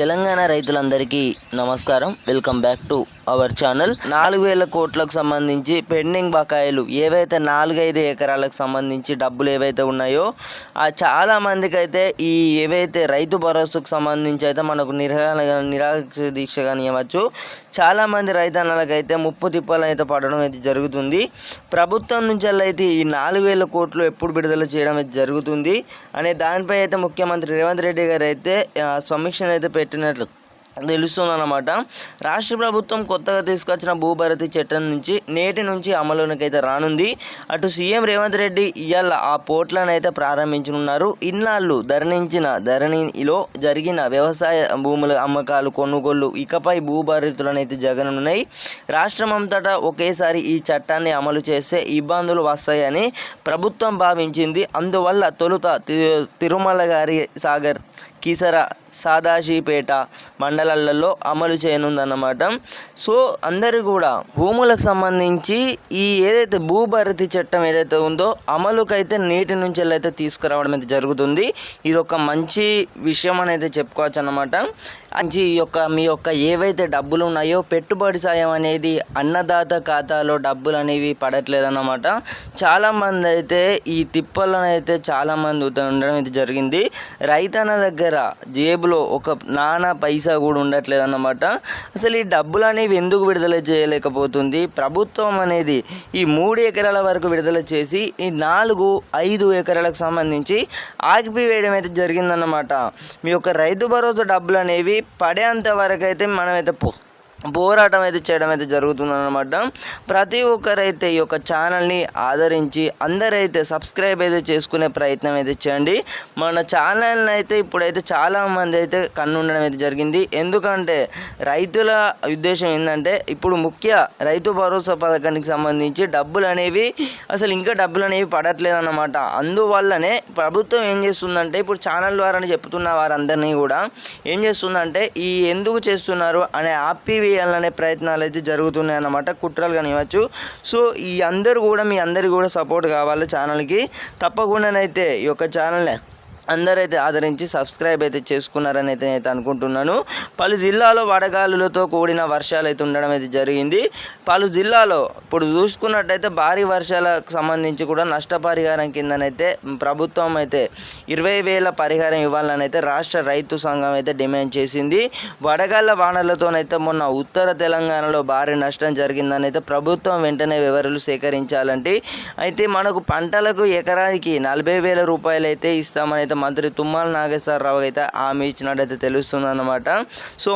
తెలంగాణ రైతులందరికీ నమస్కారం. Welcome back to our channel. నాలుగు వేల కోట్లకు సంబంధించి పెండింగ్ బకాయిలు ఏవైతే నాలుగైదు ఎకరాలకు సంబంధించి డబ్బులు ఏవైతే ఉన్నాయో ఆ చాలా మందికి అయితే ఈ ఏవైతే రైతు భరోసాకు సంబంధించి అయితే మనకు నిరహ నిరాక్ష దీక్ష కానివ్వచ్చు చాలా మంది రైతన్నలకైతే ముప్పు తిప్పలు అయితే పడడం అయితే జరుగుతుంది. ప్రభుత్వం నుంచి అయితే ఈ నాలుగు వేల కోట్లు ఎప్పుడు విడుదల చేయడం అయితే జరుగుతుంది. అనే దానిపై అయితే ముఖ్యమంత్రి రేవంత్ రెడ్డి గారు అయితే సమీక్షను అయితే పెట్టినట్లు తెలుస్తుందన్నమాట. రాష్ట్ర ప్రభుత్వం కొత్తగా తీసుకొచ్చిన భూభారతి చట్టం నుంచి నేటి నుంచి అమలులోకి అయితే రానుంది. అటు సీఎం రేవంత్ రెడ్డి ఇవాళ ఆ పోర్ట్లను అయితే ప్రారంభించనున్నారు. ఇన్నాళ్ళు ధరణించిన ధరణిలో జరిగిన వ్యవసాయ భూముల అమ్మకాలు కొనుగోళ్ళు ఇకపై భూభారతులను అయితే జగనున్నాయి రాష్ట్రం అంతటా ఒకేసారి ఈ చట్టాన్ని అమలు చేస్తే ఇబ్బందులు వస్తాయని ప్రభుత్వం భావించింది. అందువల్ల తొలుత తి- తిరుమల గారి సాగర్ కీసర సాదాశిపేట మండలాలలో అమలు చేయనుందన్నమాట. సో అందరూ కూడా భూములకు సంబంధించి ఈ ఏదైతే భూభారతి చట్టం ఏదైతే ఉందో అమలుకైతే నీటి నుంచి అయితే తీసుకురావడం అయితే జరుగుతుంది. ఇది ఒక మంచి విషయం అనేది చెప్పుకోవచ్చు అన్నమాట మంచి ఈ యొక్క మీ యొక్క ఏవైతే డబ్బులు ఉన్నాయో పెట్టుబడి సాయం అనేది అన్నదాత ఖాతాలో డబ్బులు అనేవి పడట్లేదన్నమాట. చాలామంది అయితే ఈ తిప్పలను అయితే చాలామంది ఉండడం అయితే జరిగింది. రైతన్న దగ్గర జేబులో ఒక నానా పైసా కూడా ఉండట్లేదు అన్నమాట అసలు ఈ డబ్బులు అనేవి ఎందుకు విడుదల చేయలేకపోతుంది? ప్రభుత్వం అనేది ఈ మూడు ఎకరాల వరకు విడుదల చేసి ఈ నాలుగు ఐదు ఎకరాలకు సంబంధించి ఆగిపివేయడం అయితే జరిగిందన్నమాట. మీ యొక్క రైతు భరోసా డబ్బులు అనేవి పడేంత వరకు అయితే మనమైతే పో పోరాటం అయితే చేయడం అయితే జరుగుతుందన్నమాట. ప్రతి ఒక్కరైతే ఈ యొక్క ఛానల్ని ఆదరించి అందరైతే సబ్స్క్రైబ్ అయితే చేసుకునే ప్రయత్నం అయితే చేయండి. మన ఛానల్ని అయితే ఇప్పుడైతే చాలా మంది అయితే కన్నుండడం అయితే జరిగింది. ఎందుకంటే రైతుల ఉద్దేశం ఏంటంటే ఇప్పుడు ముఖ్య రైతు భరోసా పథకానికి సంబంధించి డబ్బులు అనేవి అసలు ఇంకా డబ్బులు అనేవి పడట్లేదు అన్నమాట అందువల్లనే ప్రభుత్వం ఏం చేస్తుందంటే ఇప్పుడు ఛానల్ ద్వారా చెప్తున్న వారందరినీ కూడా ఏం చేస్తుందంటే ఈ ఎందుకు చేస్తున్నారు అనే చేయాలనే ప్రయత్నాలు అయితే జరుగుతున్నాయి అన్నమాట. కుట్రలు కానివ్వచ్చు. సో ఈ అందరూ కూడా మీ అందరికీ కూడా సపోర్ట్ కావాలి ఛానల్కి తప్పకుండానైతే ఈ యొక్క ఛానల్ని అందరైతే ఆదరించి సబ్స్క్రైబ్ అయితే చేసుకున్నారని అయితే నేను అనుకుంటున్నాను. పలు జిల్లాలో వడగాలులతో కూడిన వర్షాలు అయితే ఉండడం అయితే జరిగింది. పలు జిల్లాలో ఇప్పుడు చూసుకున్నట్టయితే భారీ వర్షాలకు సంబంధించి కూడా నష్టపరిహారం కిందనైతే ప్రభుత్వం అయితే ఇరవై వేల పరిహారం ఇవ్వాలని అయితే రాష్ట్ర రైతు సంఘం అయితే డిమాండ్ చేసింది. వడగాళ్ళ వానలతోనైతే మొన్న ఉత్తర తెలంగాణలో భారీ నష్టం జరిగిందని అయితే ప్రభుత్వం వెంటనే వివరాలు సేకరించాలంటే అయితే మనకు పంటలకు ఎకరానికి నలభై వేల రూపాయలు అయితే ఇస్తామని అయితే మంత్రి తుమ్మల నాగేశ్వరరావు అయితే హామీ ఇచ్చినట్టయితే తెలుస్తుంది అన్నమాట సో